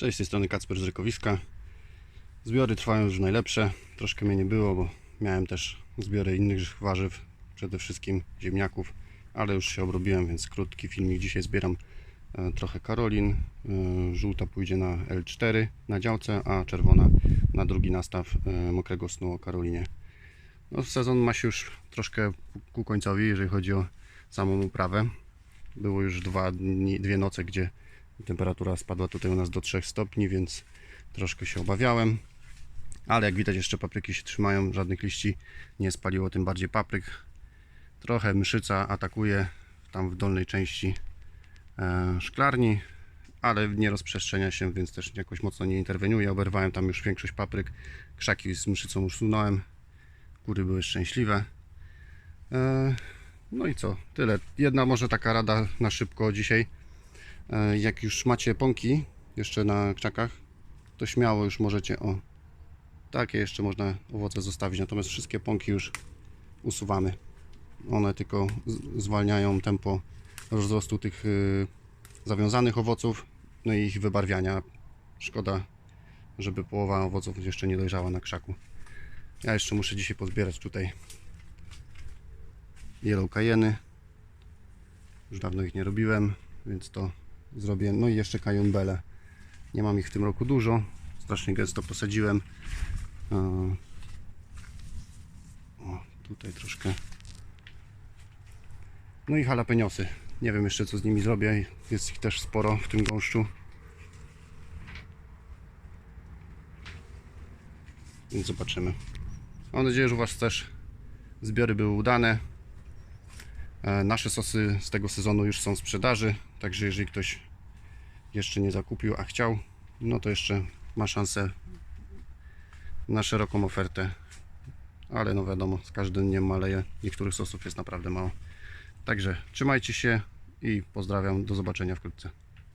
Cześć, z tej strony Kacper z Rykowiska. Zbiory trwają już najlepsze. Troszkę mnie nie było, bo miałem też zbiory innych warzyw, przede wszystkim ziemniaków, ale już się obrobiłem, więc krótki filmik. Dzisiaj zbieram e, trochę karolin. E, Żółta pójdzie na L4 na działce, a czerwona na drugi nastaw e, mokrego snu o karolinie. No, sezon ma się już troszkę ku końcowi, jeżeli chodzi o samą uprawę. Było już dwa dni, dwie noce, gdzie temperatura spadła tutaj u nas do 3 stopni, więc troszkę się obawiałem. Ale jak widać jeszcze papryki się trzymają, żadnych liści nie spaliło, tym bardziej papryk. Trochę mszyca atakuje tam w dolnej części e, szklarni, ale nie rozprzestrzenia się, więc też jakoś mocno nie interweniuje. Oberwałem tam już większość papryk, krzaki z mszycą usunąłem, kury były szczęśliwe. E, no i co, tyle. Jedna może taka rada na szybko dzisiaj. E, Jak już macie pąki jeszcze na krzakach, to śmiało już możecie o takie jeszcze można owoce zostawić. Natomiast wszystkie pąki już usuwamy. One tylko zwalniają tempo rozrostu tych y, zawiązanych owoców, no i ich wybarwiania. Szkoda, żeby połowa owoców jeszcze nie dojrzała na krzaku. Ja jeszcze muszę dzisiaj pozbierać tutaj yellow cayeny. Już dawno ich nie robiłem, więc to zrobię. No i jeszcze kajumbele. Nie mam ich w tym roku dużo. Strasznie gęsto posadziłem. O, tutaj troszkę. No i jalapeniosy. Nie wiem jeszcze co z nimi zrobię. Jest ich też sporo w tym gąszczu. Więc zobaczymy. Mam nadzieję, że u Was też zbiory były udane. E, Nasze sosy z tego sezonu już są w sprzedaży, także jeżeli ktoś jeszcze nie zakupił, a chciał, no to jeszcze ma szansę na szeroką ofertę. Ale no wiadomo, z każdym dniem maleje. Niektórych sosów jest naprawdę mało. Także trzymajcie się i pozdrawiam. Do zobaczenia wkrótce.